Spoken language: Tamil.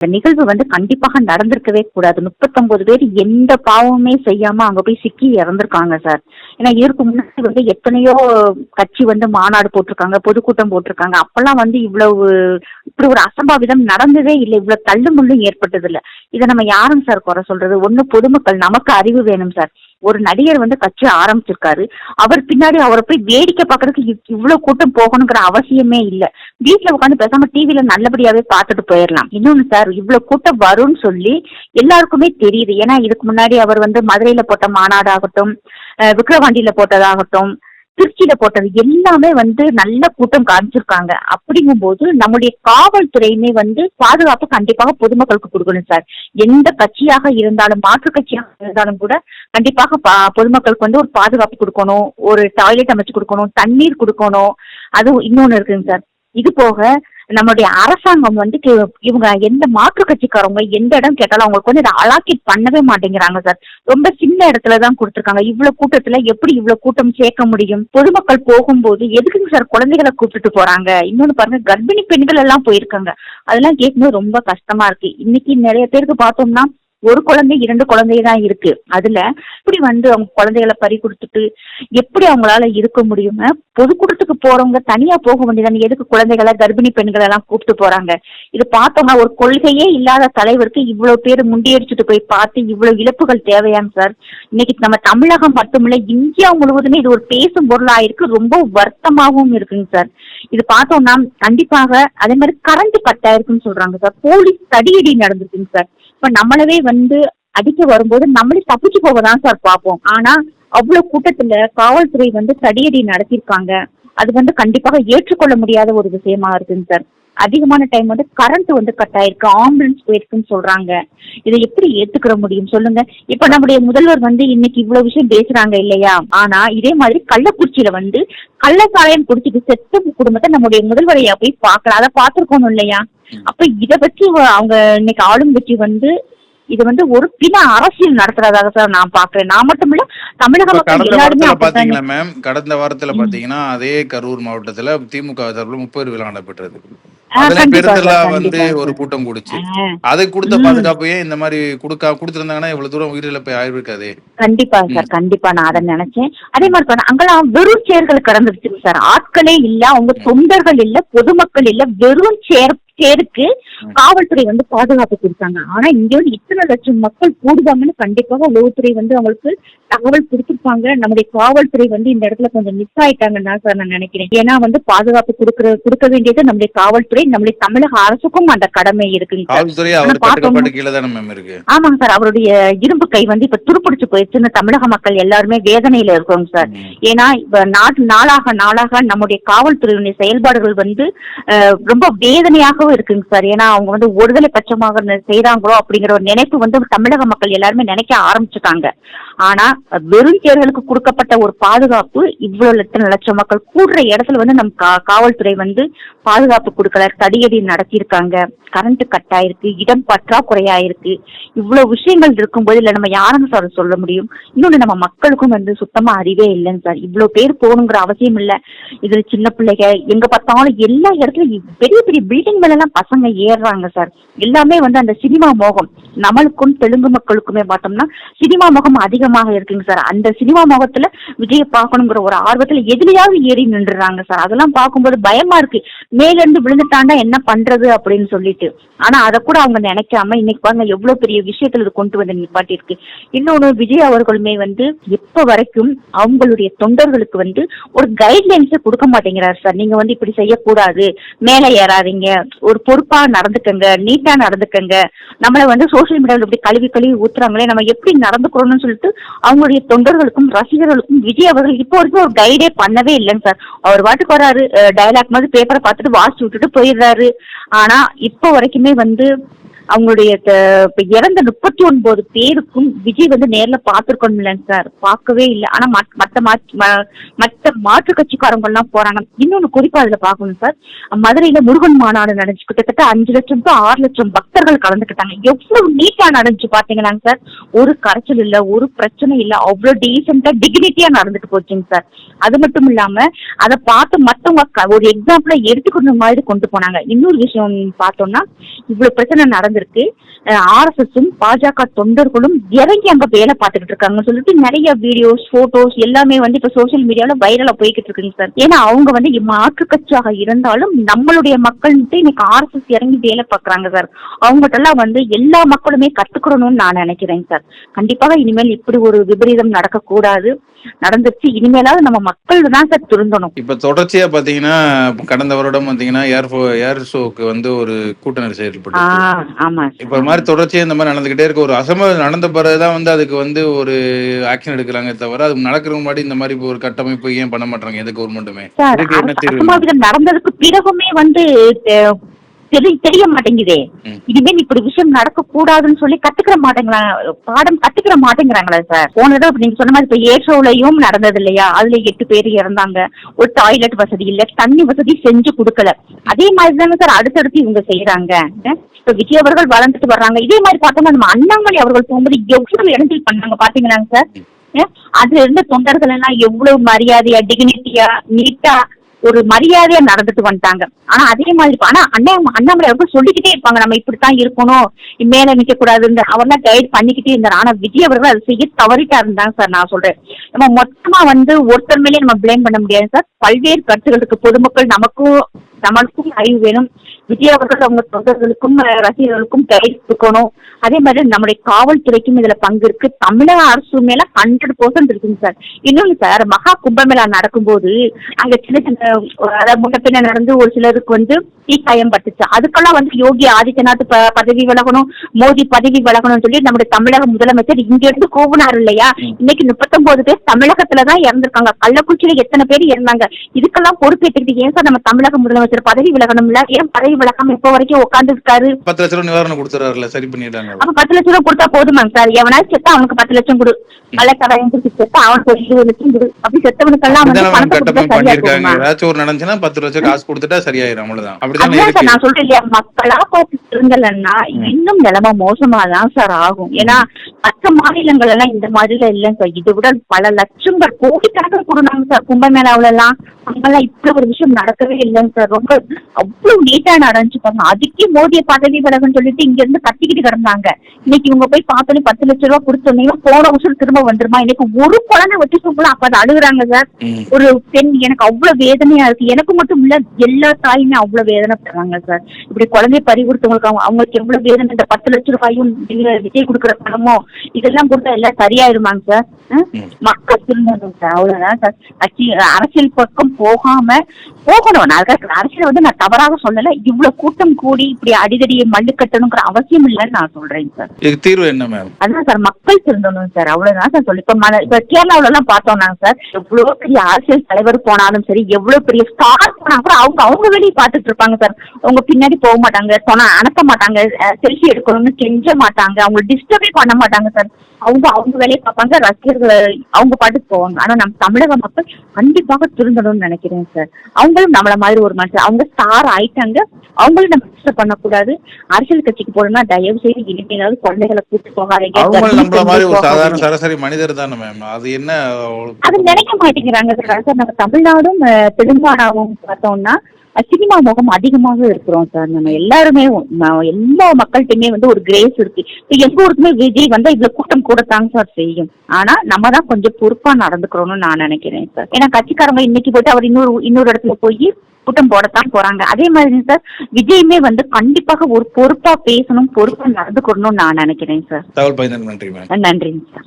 இந்த நிகழ்வு வந்து கண்டிப்பாக நடந்திருக்கவே கூடாது. முப்பத்தொன்பது பேர் எந்த பாவமுமே செய்யாம அங்க போய் சிக்கி இறந்திருக்காங்க சார் ஏன்னா இதற்கு முன்னாடி வந்து எத்தனையோ கட்சி வந்து மாநாடு போட்டிருக்காங்க பொதுக்கூட்டம் போட்டிருக்காங்க. அப்பெல்லாம் வந்து இவ்வளவு இப்படி ஒரு அசம்பாவிதம் நடந்ததே இல்லை. இவ்வளவு தள்ளுமுள்ளும் ஏற்பட்டது இல்லை இதை நம்ம யாரும் சார் குறை சொல்றது? ஒண்ணு பொதுமக்கள் நமக்கு அறிவு வேணும் சார் ஒரு நடிகர் வந்து கட்சி ஆரம்பிச்சிருக்காரு. அவர் பின்னாடி அவரை போய் வேடிக்கை பார்க்கறதுக்கு இவ்- இவ்வளவு கூட்டம் போகணுங்கிற அவசியமே இல்ல. வீட்டுல உட்காந்து பேசாம டிவில நல்லபடியாவே பார்த்துட்டு போயிடலாம் இன்னொன்னு சார் இவ்வளவு கூட்டம் வரும்னு சொல்லி எல்லாருக்குமே தெரியுது. ஏன்னா இதுக்கு முன்னாடி அவர் வந்து மதுரையில போட்ட மாநாடாகட்டும் அஹ் விக்கிரவாண்டியில போட்டதாகட்டும் திருச்சியில போட்டது எல்லாமே வந்து நல்ல கூட்டம் காமிச்சிருக்காங்க. அப்படிங்கும்போது நம்முடைய காவல்துறையுமே வந்து பாதுகாப்பு கண்டிப்பாக பொதுமக்களுக்கு கொடுக்கணும் சார். எந்த கட்சியாக இருந்தாலும் மாற்று கட்சியாக இருந்தாலும் கூட கண்டிப்பாக பா- பொதுமக்களுக்கு வந்து ஒரு பாதுகாப்பு கொடுக்கணும். ஒரு டாய்லெட் அமைச்சு கொடுக்கணும். தண்ணீர் கொடுக்கணும். அதுவும் இன்னொன்னு இருக்குங்க சார். இது போக நம்மளுடைய அரசாங்கம் வந்து இவங்க எந்த மாற்று கட்சிக்காரவங்க எந்த இடம் கேட்டாலும் அவங்களுக்கு வந்து இதை அலாக்கேட் பண்ணவே மாட்டேங்கிறாங்க சார். ரொம்ப சின்ன இடத்துல தான் கொடுத்துருக்காங்க. இவ்வளவு கூட்டத்துல எப்படி இவ்வளவு கூட்டம் சேர்க்க முடியும்? பொதுமக்கள் போகும்போது எதுக்குங்க சார் குழந்தைகளை கூப்பிட்டுட்டு போறாங்க? இன்னொன்னு பாருங்க கர்ப்பிணி பெண்கள் எல்லாம் போயிருக்காங்க. அதெல்லாம் கேட்கும்போது ரொம்ப கஷ்டமா இருக்கு. இன்னைக்கு நிறைய பேருக்கு பார்த்தோம்னா ஒரு குழந்தை இரண்டு குழந்தை தான் இருக்கு. அதுல இப்படி வந்து அவங்க குழந்தைகளை பறி கொடுத்துட்டு எப்படி அவங்களால இருக்க முடியுங்க பொதுக்கூட்டத்துக்கு போறவங்க தனியா போக வேண்டியதானே எதுக்கு குழந்தைகளை கர்ப்பிணி பெண்களை எல்லாம் கூப்பிட்டு போறாங்க? இது பார்த்தோம்னா ஒரு கொள்கையே இல்லாத தலைவருக்கு இவ்வளவு பேர் முண்டியடிச்சுட்டு போய் பார்த்து இவ்வளவு இழப்புகள் தேவையாங்க சார். இன்னைக்கு நம்ம தமிழகம் மட்டுமில்ல இந்தியா முழுவதுமே இது ஒரு பேசும் பொருளா இருக்கு ரொம்ப வருத்தமாகவும் இருக்குங்க சார். இது பார்த்தோம்னா கண்டிப்பாக அதே மாதிரி கரண்ட் கட் ஆயிருக்குன்னு சொல்றாங்க சார். போலீஸ் தடியடி நடந்திருக்குங்க சார். இப்ப நம்மளவே வந்து அடிக்க வரும்போது நம்மளே தப்பிச்சு போக தான் சார் பார்ப்போம். ஆனா அவ்வளவு கூட்டத்துல காவல்துறை வந்து தடியடி நடத்தியிருக்காங்க. அது வந்து கண்டிப்பாக ஏற்றுக்கொள்ள முடியாத ஒரு விஷயமா இருக்குங்க சார் அதிகமான டைம் வந்து கரண்ட் வந்து கட் ஆயிருக்கு. ஆம்புலன்ஸ் போயிருக்குன்னு சொல்றாங்க. இதை எப்படி ஏத்துக்கிற முடியும் சொல்லுங்க. இப்ப நம்முடைய முதல்வர் வந்து இன்னைக்கு இவ்வளவு விஷயம் பேசுறாங்க இல்லையா? ஆனா இதே மாதிரி கள்ளக்குறிச்சியில வந்து கள்ளசாலையம் குடிச்சிட்டு செத்த குடும்பத்தை நம்முடைய முதல்வரையா போய் பார்க்கலாம் அதை பார்த்திருக்கணும் இல்லையா? அப்ப இத வ- அவங்க இன்னைக்கு ஆளும் கட்சி வந்து இது வந்து ஒரு பின அரசியல் நடத்துறதாக சார் நான் பாக்குறேன். நான் மட்டும் இல்ல தமிழக மக்கள் எல்லாருமே பாத்தீங்களா மேம் கடந்த வாரத்துல பாத்தீங்கன்னா அதே கரூர் மாவட்டத்துல திமுக சார்பில் முப்பது விழா நடைபெற்றது அதுல பெருந்தலா வந்து ஒரு. கூட்டம் கூடுச்சு. அதுக்கு கொடுத்த ம். பாதுகாப்பு ஏன் இந்த மாதிரி கொடுக்கா கொடுத்திருந்தாங்கன்னா இவ்வளவு தூரம் உயிரிழப்பு ஆயிருக்காதே. கண்டிப்பா சார் கண்டிப்பா நான் அதை நினைச்சேன். அதே மாதிரி அங்கெல்லாம் வெறும் சேர்கள் கடந்துருச்சு சார். ஆட்களே இல்ல அவங்க தொண்டர்கள் இல்ல பொதுமக்கள் இல்ல வெறும் சேர் சேருக்கு காவல்துறை வந்து பாதுகாப்பு கொடுத்தாங்க. ஆனா இங்க வந்து இத்தனை லட்சம் மக்கள் கூடுவாங்கன்னு கண்டிப்பாக உளவுத்துறை வந்து அவங்களுக்கு தகவல் கொடுத்திருப்பாங்க. நம்முடைய காவல்துறை வந்து இந்த இடத்துல கொஞ்சம் மிஸ் ஆயிட்டாங்கன்னு சார் நான் நினைக்கிறேன். ஏன்னா வந்து பாதுகாப்பு கொடுக்கற கொடுக்க வேண்டியது நம்முடைய காவல்துறை நம்முடைய தமிழக அரசுக்கும் அந்த கடமை இருக்குங்க ஆமாங்க சார் அவருடைய இரும்பு கை வந்து இப்ப துருப்பிடிச்சு போயிடுச்சுன்னு தமிழக மக்கள் எல்லாருமே வேதனையில இருக்கோங்க சார். ஏன்னா நாளாக நாளாக நம்முடைய காவல்துறையினுடைய செயல்பாடுகள் வந்து ரொம்ப வேதனையாகவும் இருக்குங்க சார். ஏன்னா அவங்க வந்து ஒருதலை பட்சமாக ந- செய்றாங்களோ அப்படிங்கிற ஒரு நினைப்பு வந்து தமிழக மக்கள் எல்லாருமே நினைக்க ஆரம்பிச்சுட்டாங்க. ஆனா வெறும் தேர்தலுக்கு கொடுக்கப்பட்ட ஒரு பாதுகாப்பு இவ்வளவு எத்தனை லட்சம் மக்கள் கூடுற இடத்துல வந்து நம் காவல்துறை வந்து பாதுகாப்பு கொடுக்கல தடியடி நடத்தியிருக்காங்க. கரண்ட் கட் ஆயிருக்கு இடம் பற்றாக்குறையா இருக்கு இவ்வளவு விஷயங்கள் இருக்கும்போது இல்ல நம்ம யாருங்க சார் சொல்ல முடியும்? இன்னொன்னு நம்ம மக்களுக்கும் வந்து சுத்தமா அறிவே இல்லைங்க சார். இவ்வளவு பேர் போகணுங்கிற அவசியம் இல்ல. இதுல சின்ன பிள்ளைங்க எங்க பார்த்தாலும் எல்லா இடத்துலயும் பெரிய பெரிய பில்டிங் மேல எல்லாம் பசங்க ஏறுறாங்க சார் எல்லாமே வந்து அந்த சினிமா மோகம். நம்மளுக்கும் தெலுங்கு மக்களுக்குமே பார்த்தோம்னா சினிமா முகம் அதிகமாக இருக்குங்க சார் அந்த சினிமா முகத்துல விஜய பார்க்கணுங்கிற ஒரு ஆர்வத்துல எதுலயாவது ஏறி நின்றுறாங்க சார் அதெல்லாம் பார்க்கும்போது பயமா இருக்கு. மேல இருந்து விழுந்துட்டாண்டா என்ன பண்றது அப்படின்னு சொல்லிட்டு. ஆனா அதை கூட அவங்க நினைக்காம இன்னைக்கு பாருங்க எவ்வளவு பெரிய விஷயத்துல இது கொண்டு வந்து நிப்பாட்டி இருக்கு இன்னொன்னு விஜய் அவர்களுமே வந்து எப்ப வரைக்கும் அவங்களுடைய தொண்டர்களுக்கு வந்து ஒரு கைட்லைன்ஸ் கொடுக்க மாட்டேங்கிறார் சார் நீங்க வந்து இப்படி செய்யக்கூடாது. மேலே ஏறாதீங்க. ஒரு பொறுப்பா நடந்துக்கங்க நீட்டா நடந்துக்கங்க. நம்மள வந்து சோஷியல் மீடியாவில் இப்படி கழுவி கழுவி ஊத்துறாங்களே நம்ம எப்படி நடந்துக்கிறோம்னு சொல்லிட்டு அவங்களுடைய தொண்டர்களுக்கும் ரசிகர்களுக்கும் விஜய் அவர்கள் இப்போ வரைக்கும் ஒரு கைடே பண்ணவே இல்லைங்க சார். அவர் பாட்டுக்கு வராரு டயலாக் மாதிரி பேப்பரை பார்த்துட்டு வாசிச்சு விட்டுட்டு போயிடுறாரு. ஆனா இப்போ வரைக்குமே வந்து அவங்களுடைய த- இறந்த முப்பத்தி ஒன்பது பேருக்கும் விஜய் வந்து நேர்ல பார்த்திருக்கணும் இல்லைங்க சார். பார்க்கவே இல்லை. ஆனா மத்- மத்த மாற்று- ம- மாற்று கட்சிக்காரங்க எல்லாம் போறாங்க. இன்னொன்னு குறிப்பா அதுல பார்க்கணும் சார். மதுரையில முருகன் மாநாடு நடந்துச்சு. கிட்டத்தட்ட அஞ்சு லட்சம் டு ஆறு லட்சம் பக்தர்கள் கலந்துக்கிட்டாங்க. எவ்வளவு நீட்டா நடந்துச்சு பாத்தீங்கன்னாங்க சார். ஒரு கரைச்சல் இல்ல ஒரு பிரச்சனை இல்ல. அவ்வளவு டீசெண்டா டிக்னிட்டியாக நடந்துட்டு போச்சுங்க சார். அது மட்டும் இல்லாம அதை பார்த்து மத்தவங்க க- ஒரு எக்ஸாம்பிளா எடுத்துக்கொண்ட மாதிரி கொண்டு போனாங்க. இன்னொரு விஷயம் பார்த்தோம்னா இவ்வளவு பிரச்சனை நடந்துச்சு. நடந்திருக்கு ஆர்எஸ்எஸும் பாஜக தொண்டர்களும் இறங்கி அங்க வேலை பார்த்துக்கிட்டு இருக்காங்கன்னு சொல்லிட்டு நிறைய வீடியோஸ் போட்டோஸ் எல்லாமே வந்து இப்ப சோசியல் மீடியால வைரலா போய்கிட்டு இருக்குங்க சார். ஏன்னா அவங்க வந்து மாற்று கட்சியாக இருந்தாலும் நம்மளுடைய மக்கள்கிட்ட இன்னைக்கு ஆர்எஸ்எஸ் இறங்கி வேலை பார்க்கறாங்க சார். அவங்ககிட்ட எல்லாம் வந்து எல்லா மக்களுமே கத்துக்கணும்னு நான் நினைக்கிறேன் சார். கண்டிப்பாக இனிமேல் இப்படி ஒரு விபரீதம் நடக்கக்கூடாது. நடந்துச்சு இனிமேலாவது நம்ம மக்கள் தான் சார் திருந்தணும். இப்ப தொடர்ச்சியா பாத்தீங்கன்னா கடந்த வருடம் பாத்தீங்கன்னா ஏர் ஏர் ஷோக்கு வந்து ஒரு கூட்ட நெரிசல் ஏற்பட்டு இப்ப மாதிரி தொடர்ச்சியா இந்த மாதிரி நடந்துகிட்டே இருக்கு. ஒரு அசம்பவம் நடந்த பிறகுதான் வந்து அதுக்கு வந்து ஒரு ஆக்ஷன் எடுக்கிறாங்க தவிர அது நடக்கிற முன்னாடி இந்த மாதிரி ஒரு கட்டமைப்பு ஏன் பண்ண மாட்டாங்க எந்த கவர்மெண்ட்டுமே நடந்ததுக்கு பிறகுமே வந்து தெ- தெரி- தெரிய மாட்டேங்குதே. இனிமேல் இப்படி விஷயம் நடக்க கூடாதுன்னு சொல்லி கத்துக்கிற மாட்டேங்களா பாடம் கத்துக்கிற மாட்டேங்கிறாங்களா சார். போன தடவை நீங்க சொன்ன மாதிரி இப்ப ஏஷோலையும் நடந்தது இல்லையா? அதுல எட்டு பேர் இறந்தாங்க. ஒரு டாய்லெட் வசதி இல்ல தண்ணி வசதி செஞ்சு கொடுக்கல. அதே மாதிரி தானே சார் அடுத்தடுத்து இவங்க செய்யறாங்க இப்ப விஜய் அவர்கள் வளர்ந்துட்டு வர்றாங்க. இதே மாதிரி பார்த்தோம்னா நம்ம அண்ணாமலை அவர்கள் போகும்போது எவ்வளவு இடத்தில் பண்ணாங்க பாத்தீங்களாங்க சார்? அதுல இருந்த தொண்டர்கள் எல்லாம் எவ்வளவு மரியாதையா டிக்னிட்டியா நீட்டா ஒரு மரியாதையா நடந்துட்டு வந்துட்டாங்க. ஆனா அதே மாதிரி ஆனா அண்ணா அண்ணாமலை அவர்கள் சொல்லிக்கிட்டே இருப்பாங்க நம்ம இப்படித்தான் இருக்கணும் மேல நிக்க கூடாதுன்னு அவர்லாம் கைட் பண்ணிக்கிட்டே இருந்தார் ஆனா விஜய் அவர்கள் அதை செய்ய தவறிட்டா இருந்தாங்க சார் நான் சொல்றேன். நம்ம மொத்தமா வந்து ஒருத்தர் மேலே நம்ம பிளேம் பண்ண முடியாது சார் பல்வேறு கருத்துகளுக்கு பொதுமக்கள் நமக்கும் நம்மளுக்கும் அறிவு வேணும். விஜய் அவர்கள் அவங்க தொண்டர்களுக்கும் ரசிகர்களுக்கும் கைட் கொடுக்கணும். அதே மாதிரி நம்முடைய காவல்துறைக்கும் இதுல பங்கு இருக்கு. தமிழக அரசு மேல ஹண்ட்ரட் பர்சன்ட் இருக்குங்க சார். இன்னொன்னு சார் மகா கும்பமேளா நடக்கும்போது அங்க சின்ன சின்ன அதாவது முன்ன பின்ன நடந்து ஒரு சிலருக்கு வந்து தீக்காயம் பட்டுச்சு அதுக்கெல்லாம் வந்து யோகி ஆதித்யநாத் பதவி விலகணும் மோடி பதவி விலகணும்னு சொல்லி நம்முடைய தமிழக முதலமைச்சர் இங்க இருந்து கூவினார் இல்லையா? இன்னைக்கு முப்பத்தொன்பது பேர் தமிழகத்துல தான் இறந்திருக்காங்க. கள்ளக்குறிச்சியில எத்தனை பேர் இறந்தாங்க? இதுக்கெல்லாம் பொறுப்பேற்றுக்கிட்டு ஏன் சார் நம்ம தமிழக முதலமைச்சர் பதவி விலகணும்ல? ஏன் பதவி விலகாம இப்ப வரைக்கும் உட்கார்ந்து இருக்காரு பத்து லட்ச ரூபா நிவாரணம் கொடுத்துறாருல சரி பண்ணிட்டாங்க. அப்ப பத்து லட்சம் ரூபாய் கொடுத்தா போதுமாங்க சார்? எவனாச்சும் செத்தா அவனுக்கு பத்து லட்சம் கொடு. கள்ளக்கடாயம் கொடுத்து செத்தா அவனுக்கு ஒரு இருபது லட்சம் கொடு. அப்படி செத்தவனுக்கெல்லாம் வந்து பணத்தை கொடுத்தா சரியா போகுமா? ஏதாச்சும் ஒரு நடந்துச்சுன்னா பத்து லட்சம் காசு கொடுத்துட்டா சரியாயிரும் அவ்வளவுதான். அப்படிதானே சார் நான் சொல்றேன் இல்லையா மக்களா பார்த்து திருந்தலன்னா இன்னும் நிலைமை மோசமா தான் சார் ஆகும். ஏன்னா மற்ற மாநிலங்கள் எல்லாம் இந்த மாதிரிலாம் இல்லைங்க சார். இதை விட பல லட்சங்கள் கோடிக்கணக்கில் கொடுனாங்க சார். கும்பமேளாவுல எல்லாம் அங்கெல்லாம் இப்படி ஒரு விஷயம் நடக்கவே இல்லைங்க சார். ரொம்ப அவ்வளவு நீட்டா நடந்துச்சுப்பாங்க. அதுக்கே மோடிய பதவி விலகுன்னு சொல்லிட்டு இங்க இருந்து கத்திக்கிட்டு கிடந்தாங்க. இன்னைக்கு இவங்க போய் பார்த்தோன்னே பத்து லட்ச ரூபா கொடுத்தோன்னே போன வருஷம் திரும்ப வந்துருமா? இன்னைக்கு ஒரு குழந்தை வச்சு சொல்ல அப்ப அதை அழுகுறாங்க சார். ஒரு பெண் எனக்கு அவ்வளவு வேதனையா இருக்கு. எனக்கு மட்டும் இல்ல எல்லா தாயுமே அவ்வளவு வேதனைப்படுறாங்க சார். இப்படி குழந்தைய பறி கொடுத்தவங்களுக்கு அவங்க அவங்களுக்கு எவ்வளவு வேதனை? இந்த பத்து லட்ச ரூபாயும் விஜய் கொடுக்குற பணமோ? இதெல்லாம் கொடுத்தா எல்லாம் சரியாயிருமாங்க சார். மக்கள் திருந்தணும் சார். அவ்வளவுதான் சார். கட்சி அரசியல் பக்கம் போகாம போகணும். நான் அரசியல் வந்து நான் தவறாக சொல்லல. இவ்வளவு கூட்டம் கூடி இப்படி அடிதடியை மல்லு கட்டணுங்கிற அவசியம் இல்லைன்னு நான் சொல்றேன் சார் தீர்வு என்ன மேம் அதான் சார் மக்கள் திருந்தணும் சார் அவ்வளவுதான் சார் சொல்லி. இப்ப இப்ப கேரளாவுல எல்லாம் பார்த்தோம்னா சார் எவ்வளவு பெரிய அரசியல் தலைவர் போனாலும் சரி எவ்வளவு பெரிய ஸ்டார் போனா கூட அவங்க அவங்க வேலையை பார்த்துட்டு இருப்பாங்க சார் அவங்க பின்னாடி போக மாட்டாங்க சொன்னா அனுப்ப மாட்டாங்க செல்ஃபி எடுக்கணும்னு கெஞ்ச மாட்டாங்க அவங்க டிஸ்டர்பே பண்ண மாட்டாங்க சார் அவங்க அவங்க வேலையை பார்ப்பாங்க ரசிகர்கள் அவங்க பாட்டுக்கு போவாங்க. ஆனா நம்ம தமிழக மக்கள் கண்டிப்பாக திருந்தணும்னு நினைக்கிறேன் சார் அவங்களும் நம்மள மாதிரி ஒரு மனுஷன். அவங்க ஸ்டார் ஆயிட்டாங்க. அவங்களும் நம்ம டிஸ்டர்ப் பண்ணக்கூடாது. அரசியல் கட்சிக்கு போகணும்னா தயவு செய்து இனிமேலாவது குழந்தைகளை கூட்டு போகாதீங்க. நம்மள மாதிரி ஒரு சாதாரண. சராசரி மனிதர் தானே மேம் அது என்ன அது நினைக்க மாட்டேங்கிறாங்க சார் நம்ம தமிழ்நாடும் தெலுங்கானாவும் பார்த்தோம்னா சினிமா முகம் அதிகமாக இருக்கிறோம் சார். நம்ம எல்லாருமே எல்லா மக்கள்கிட்டயுமே வந்து ஒரு கிரேஸ் இருக்கு. இப்ப எங்க ஊருக்குமே விஜய் வந்தா இவ்வளவு கூட்டம் கூடத்தாங்க சார் செய்யும். ஆனா நம்ம தான் கொஞ்சம் பொறுப்பா நடந்துக்கிறோம்னு நான் நினைக்கிறேன் சார். ஏன்னா கட்சிக்காரங்க இன்னைக்கு போயிட்டு அவர் இன்னொரு இன்னொரு இடத்துல போய் கூட்டம் போடத்தான் போறாங்க. அதே மாதிரி சார் விஜயுமே வந்து கண்டிப்பாக ஒரு பொறுப்பா பேசணும் பொறுப்பா நடந்துக்கணும்னு நான் நினைக்கிறேன் சார். நன்றி சார்.